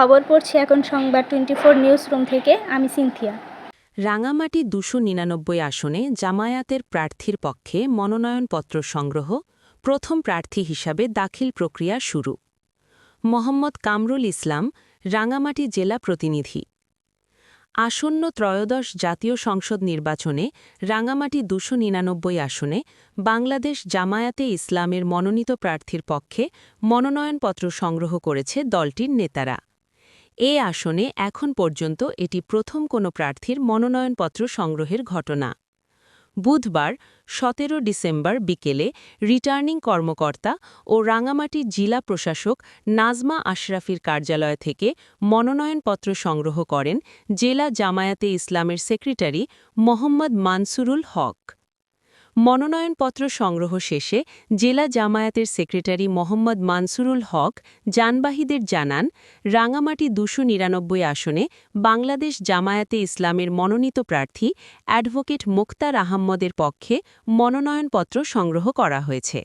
খবর পড়ছি এখন সংবাদ টোয়েন্টি ফোর নিউজ রুম থেকে। আমি সিনথিয়া। রাঙামাটি দুশো নিরানব্বই আসনে জামায়াতের প্রার্থীর পক্ষে মনোনয়নপত্র সংগ্রহ প্রথম প্রার্থী হিসাবে দাখিল প্রক্রিয়া শুরু। মোহাম্মদ কামরুল ইসলাম, রাঙামাটি জেলা প্রতিনিধি। আসন্ন ত্রয়োদশ জাতীয় সংসদ নির্বাচনে রাঙামাটি দুশো নিরানব্বই আসনে বাংলাদেশ জামায়াতে ইসলামের মনোনীত প্রার্থীর পক্ষে মনোনয়নপত্র সংগ্রহ করেছে দলটির নেতারা। এ আসনে এখন পর্যন্ত এটি প্রথম কোনো প্রার্থীর মনোনয়নপত্র সংগ্রহের ঘটনা। বুধবার, সতেরো ডিসেম্বর বিকেলে রিটার্নিং কর্মকর্তা ও রাঙামাটির জেলা প্রশাসক নাজমা আশরাফির কার্যালয় থেকে মনোনয়নপত্র সংগ্রহ করেন জেলা জামায়াতে ইসলামের সেক্রেটারি মোহাম্মদ মানসুরুল হক। মনোনয়নপত্র সংগ্রহ শেষে জেলা জামায়াতের সেক্রেটারি মোহাম্মদ মানসুরুল হক যানবাহীদের জানান, রাঙামাটি দুশো নিরানব্বই আসনে বাংলাদেশ জামায়াতে ইসলামের মনোনীত প্রার্থী অ্যাডভোকেট মোক্তার আহম্মদের পক্ষে মনোনয়নপত্র সংগ্রহ করা হয়েছে।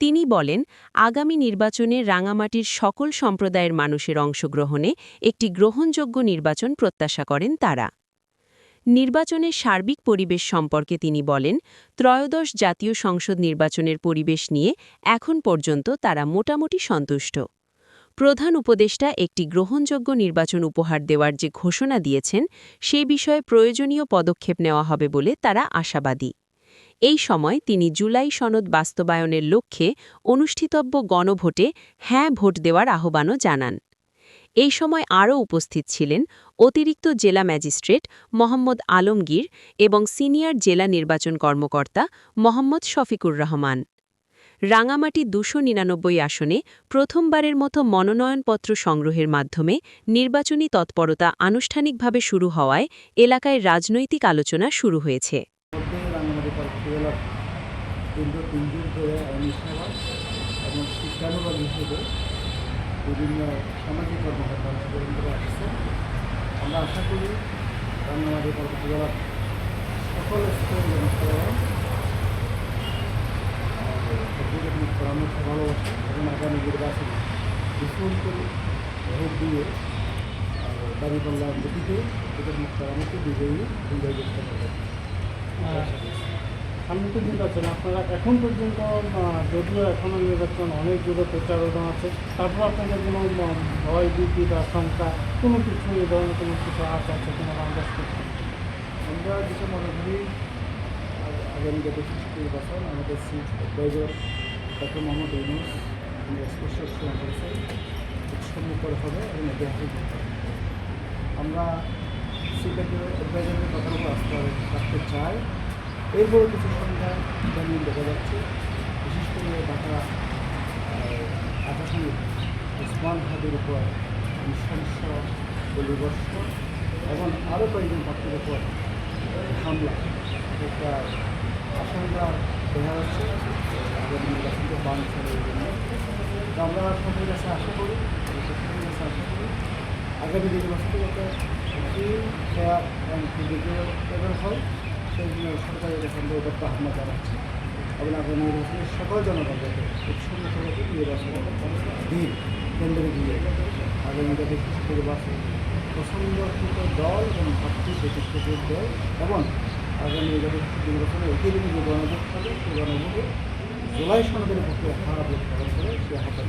তিনি বলেন, আগামী নির্বাচনে রাঙামাটির সকল সম্প্রদায়ের মানুষের অংশগ্রহণে একটি গ্রহণযোগ্য নির্বাচন প্রত্যাশা করেন তারা। নির্বাচনের সার্বিক পরিবেশ সম্পর্কে তিনি বলেন, ত্রয়োদশ জাতীয় সংসদ নির্বাচনের পরিবেশ নিয়ে এখন পর্যন্ত তারা মোটামুটি সন্তুষ্ট। প্রধান উপদেষ্টা একটি গ্রহণযোগ্য নির্বাচন উপহার দেওয়ার যে ঘোষণা দিয়েছেন, সে বিষয়ে প্রয়োজনীয় পদক্ষেপ নেওয়া হবে বলে তারা আশাবাদী। এই সময় তিনি জুলাই সনদ বাস্তবায়নের লক্ষ্যে অনুষ্ঠিতব্য গণভোটে হ্যাঁ ভোট দেওয়ার আহ্বানও জানান। এই সময় আরও উপস্থিত ছিলেন অতিরিক্ত জেলা ম্যাজিস্ট্রেট মোহাম্মদ আলমগীর এবং সিনিয়র জেলা নির্বাচন কর্মকর্তা মোহাম্মদ শফিকুর রহমান। রাঙামাটি দুশো নিরানব্বই আসনে প্রথমবারের মতো মনোনয়নপত্র সংগ্রহের মাধ্যমে নির্বাচনী তৎপরতা আনুষ্ঠানিকভাবে শুরু হওয়ায় এলাকায় রাজনৈতিক আলোচনা শুরু হয়েছে। এবং শিক্ষানুরাগ হিসেবে বিভিন্ন সামাজিক কর্মকর্তা অংশগ্রহণ করে আসছে। আমরা আশা করি পার্ক জেলার সকল স্তরের জনসাধারণ পরামর্শ ভালোবাসে এবং আগামী নির্বাচনে বিপুল করে ভোট দিয়ে দাবিপাল্লা গতিতে পর্যটন পরামর্শ বিজয়ী বিজয় করতে হবে সামনে তো নির্বাচন আপনারা এখন পর্যন্ত যদিও এখনও নির্বাচন অনেক দূরে প্রচারণা আছে, তারপর আপনাদের কোনো ভয়, ভীতি বা শঙ্কা কোনো কিছু এই ধরনের কোনো কিছু আশা আছে কিনা আন্দাজ করছেন আমরা যেটা মনে করি আগামী গত নির্বাচন আমাদের সিট ডক্টর মোহাম্মদ ইউনুস, তিনি স্পষ্ট সম্মুখর হবে এবং ঐতিহাসিক হবে। আমরা সিট অ্যাডভাইজারের উপর আস্থা রাখতে চাই। এরপরে কিছু সংখ্যা ইদানিং দেখা যাচ্ছে। বিশেষ করে ঢাকা আকাশী উসমান হাদের উপর নৃশংস গুলিবর্ষণ এবং আরও কয়েকজন প্রার্থীর উপর হামলা। একটা আশঙ্কা দেখা যাচ্ছে। আগামী নির্বাচনকে বাঞ্ছনের জন্য। তো আমরা সরকারের কাছে আশা করি সরকারের কাছে আশা করি, আগামী নির্বাচনকে যাতে এবং হয়। সেই জন্য সরকারের কাছে আমরা এবার আহ্বান জানাচ্ছি। আগামী নির্বাচনের সকল জনগণ যাতে উৎসন্নভাবে নির্বাচনের দিন কেন্দ্রে গিয়ে আগামী যাতে নির্বাচন পছন্দকৃত দল এবং ভক্তি প্রতিষ্ঠিত দল এবং আগামী নির্বাচনে দিনে যে গণভোট হবে, সেই গণভোটে জুলাই সনদের পক্ষে খারাপ ভোট পালন করে সে আহ্বান